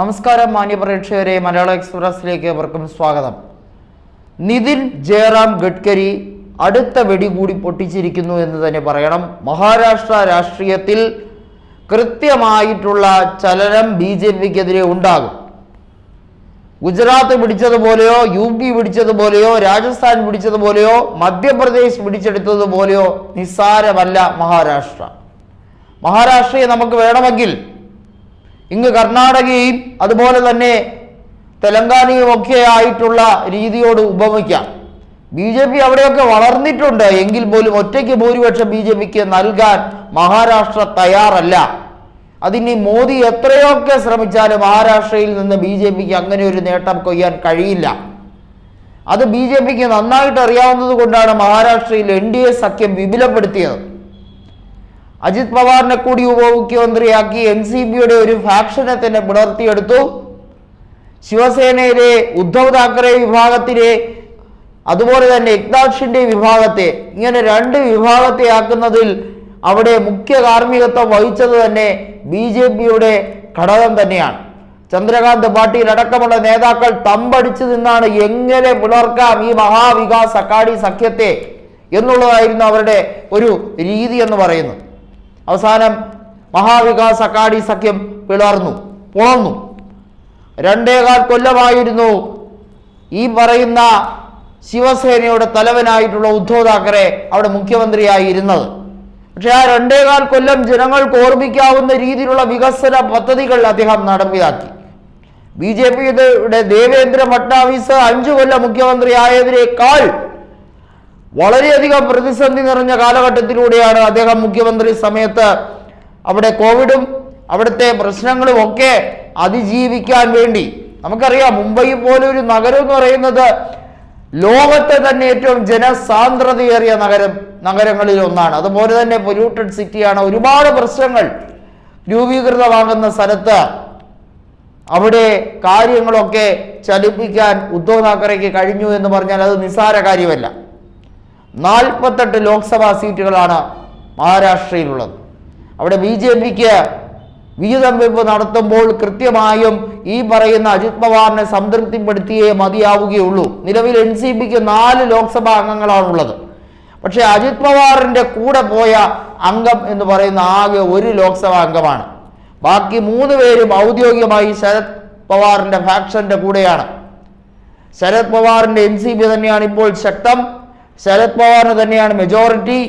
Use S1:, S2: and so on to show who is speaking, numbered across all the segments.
S1: നമസ്കാരം മാന്യപ്രേക്ഷകരെ മലയാള എക്സ്പ്രസിലേക്ക് അവർക്കും സ്വാഗതം. നിതിൻ ജയറാം ഗഡ്കരി അടുത്ത വെടി കൂടി പൊട്ടിച്ചിരിക്കുന്നു എന്ന് തന്നെ പറയണം. മഹാരാഷ്ട്ര രാഷ്ട്രീയത്തിൽ കൃത്യമായിട്ടുള്ള ചലനം ബി ജെ പിക്കെതിരെ ഉണ്ടാകും. ഗുജറാത്ത് പിടിച്ചതുപോലെയോ യു പി പിടിച്ചതുപോലെയോ രാജസ്ഥാൻ പിടിച്ചതുപോലെയോ മധ്യപ്രദേശ് പിടിച്ചെടുത്തതുപോലെയോ നിസ്സാരമല്ല മഹാരാഷ്ട്ര. മഹാരാഷ്ട്രയെ നമുക്ക് വേണമെങ്കിൽ ഇങ്ങ് കർണാടകയും അതുപോലെ തന്നെ തെലങ്കാനയും ഒക്കെ ആയിട്ടുള്ള രീതിയോട് ഉപമിക്കാം. ബി ജെ പി അവിടെയൊക്കെ വളർന്നിട്ടുണ്ട്. എങ്കിൽ പോലും ഒറ്റയ്ക്ക് ഭൂരിപക്ഷം ബി ജെ പിക്ക് നൽകാൻ മഹാരാഷ്ട്ര തയ്യാറല്ല. അതിന് മോദി എത്രയൊക്കെ ശ്രമിച്ചാലും മഹാരാഷ്ട്രയിൽ നിന്ന് ബി ജെ പിക്ക് അങ്ങനെ ഒരു നേട്ടം കൊയ്യാൻ കഴിയില്ല. അത് ബി ജെ പിക്ക് നന്നായിട്ട് അറിയാവുന്നത് കൊണ്ടാണ് മഹാരാഷ്ട്രയിൽ എൻ ഡി എ സഖ്യം വിപുലപ്പെടുത്തിയത്. അജിത് പവാറിനെ കൂടി ഉപമുഖ്യമന്ത്രിയാക്കി എൻ സി ബിയുടെ ഒരു ഫാക്ഷനെ തന്നെ പുലർത്തിയെടുത്തു ശിവസേനയിലെ ഉദ്ധവ് താക്കറെ വിഭാഗത്തിലെ അതുപോലെ തന്നെ ഏക്നാഥ് വിഭാഗത്തെ ഇങ്ങനെ രണ്ട് വിഭാഗത്തെ ആക്കുന്നതിൽ അവിടെ മുഖ്യ കാർമ്മികത്വം വഹിച്ചത് തന്നെ ബി ജെ പിയുടെ ഘടകം തന്നെയാണ്. ചന്ദ്രകാന്ത് പാട്ടീൽ അടക്കമുള്ള നേതാക്കൾ തമ്പടിച്ചു നിന്നാണ് എങ്ങനെ പുലർക്കാം ഈ മഹാവികാസ് അക്കാഡി സഖ്യത്തെ എന്നുള്ളതായിരുന്നു അവരുടെ ഒരു രീതി എന്ന് പറയുന്നത്. അവസാനം മഹാവികാസ് അക്കാഡി സഖ്യം പിളർന്നു പുളർന്നു. രണ്ടേകാൽ കൊല്ലമായിരുന്നു ഈ പറയുന്ന ശിവസേനയുടെ തലവനായിട്ടുള്ള ഉദ്ധവ് താക്കറെ അവിടെ മുഖ്യമന്ത്രിയായി ഇരുന്നത്. പക്ഷെ ആ രണ്ടേകാൽ കൊല്ലം ജനങ്ങൾക്ക് ഓർമ്മിക്കാവുന്ന രീതിയിലുള്ള വികസന പദ്ധതികൾ അദ്ദേഹം നടപ്പിലാക്കി. ബി ജെ പിയുടെ ദേവേന്ദ്ര ഫട്നാവിസ് അഞ്ചു കൊല്ലം മുഖ്യമന്ത്രി ആയതിനേക്കാൾ വളരെയധികം പ്രതിസന്ധി നിറഞ്ഞ കാലഘട്ടത്തിലൂടെയാണ് അദ്ദേഹം മുഖ്യമന്ത്രി സമയത്ത് അവിടെ കോവിഡും അവിടുത്തെ പ്രശ്നങ്ങളും ഒക്കെ അതിജീവിക്കാൻ വേണ്ടി നമുക്കറിയാം മുംബൈ പോലെ ഒരു നഗരം എന്ന് പറയുന്നത് ലോകത്തെ തന്നെ ഏറ്റവും ജനസാന്ദ്രതയേറിയ നഗരം നഗരങ്ങളിൽ ഒന്നാണ്. അതുപോലെ തന്നെ പൊല്യൂട്ടഡ് സിറ്റിയാണ് ഒരുപാട് പ്രശ്നങ്ങൾ രൂപീകൃതമാകുന്ന സ്ഥലത്ത് അവിടെ കാര്യങ്ങളൊക്കെ ചലിപ്പിക്കാൻ ഉദ്ധവ് താക്കറെക്ക് കഴിഞ്ഞു എന്ന് പറഞ്ഞാൽ അത് നിസ്സാര കാര്യമല്ല. നാൽപ്പത്തെട്ട് ലോക്സഭാ സീറ്റുകളാണ് മഹാരാഷ്ട്രയിലുള്ളത്. അവിടെ ബി ജെ പിക്ക് വിഹിതം വെപ്പ് നടത്തുമ്പോൾ കൃത്യമായും ഈ പറയുന്ന അജിത് പവാറിനെ സംതൃപ്തിപ്പെടുത്തിയേ മതിയാവുകയുള്ളൂ. നിലവിൽ എൻ സി പിക്ക് നാല് ലോക്സഭാ അംഗങ്ങളാണുള്ളത്. പക്ഷേ അജിത് പവാറിന്റെ കൂടെ പോയ അംഗം എന്ന് പറയുന്ന ആകെ ഒരു ലോക്സഭാ അംഗമാണ്. ബാക്കി മൂന്ന് പേരും ഔദ്യോഗികമായി ശരത് പവാറിന്റെ ഫാക്ഷന്റെ കൂടെയാണ്. ശരത് പവാറിന്റെ എൻ സി പി തന്നെയാണ് ഇപ്പോൾ ശക്തം. ശരത് പവാറിന് തന്നെയാണ് മെജോറിറ്റി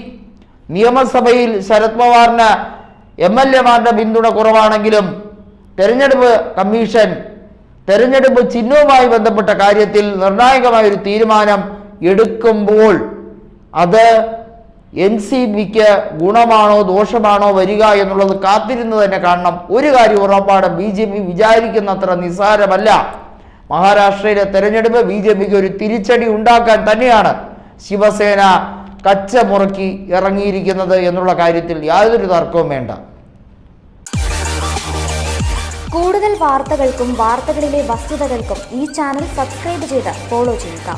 S1: നിയമസഭയിൽ ശരത് പവാറിന് എം എൽ എമാരുടെ പിന്തുണ കുറവാണെങ്കിലും തെരഞ്ഞെടുപ്പ് കമ്മീഷൻ തെരഞ്ഞെടുപ്പ് ചിഹ്നവുമായി ബന്ധപ്പെട്ട കാര്യത്തിൽ നിർണായകമായ ഒരു തീരുമാനം എടുക്കുമ്പോൾ അത് എൻ സി പിക്ക് ഗുണമാണോ ദോഷമാണോ വരിക എന്നുള്ളത് കാത്തിരുന്ന് തന്നെ കാണണം. ഒരു കാര്യം ഉറപ്പാണ് ബി ജെ പി വിചാരിക്കുന്നത്ര നിസ്സാരമല്ല. മഹാരാഷ്ട്രയിലെ തെരഞ്ഞെടുപ്പ് ബി ജെ പിക്ക് ഒരു തിരിച്ചടി ഉണ്ടാക്കാൻ തന്നെയാണ് ശിവസേന കച്ച മുറക്കി ഇറങ്ങിയിരിക്കുന്നത് എന്നുള്ള കാര്യത്തിൽ യാതൊരു തർക്കവും വേണ്ട.
S2: കൂടുതൽ വാർത്തകൾക്കും വാർത്തകളിലെ വസ്തുതകൾക്കും ഈ ചാനൽ സബ്സ്ക്രൈബ് ചെയ്ത് ഫോളോ ചെയ്യുക.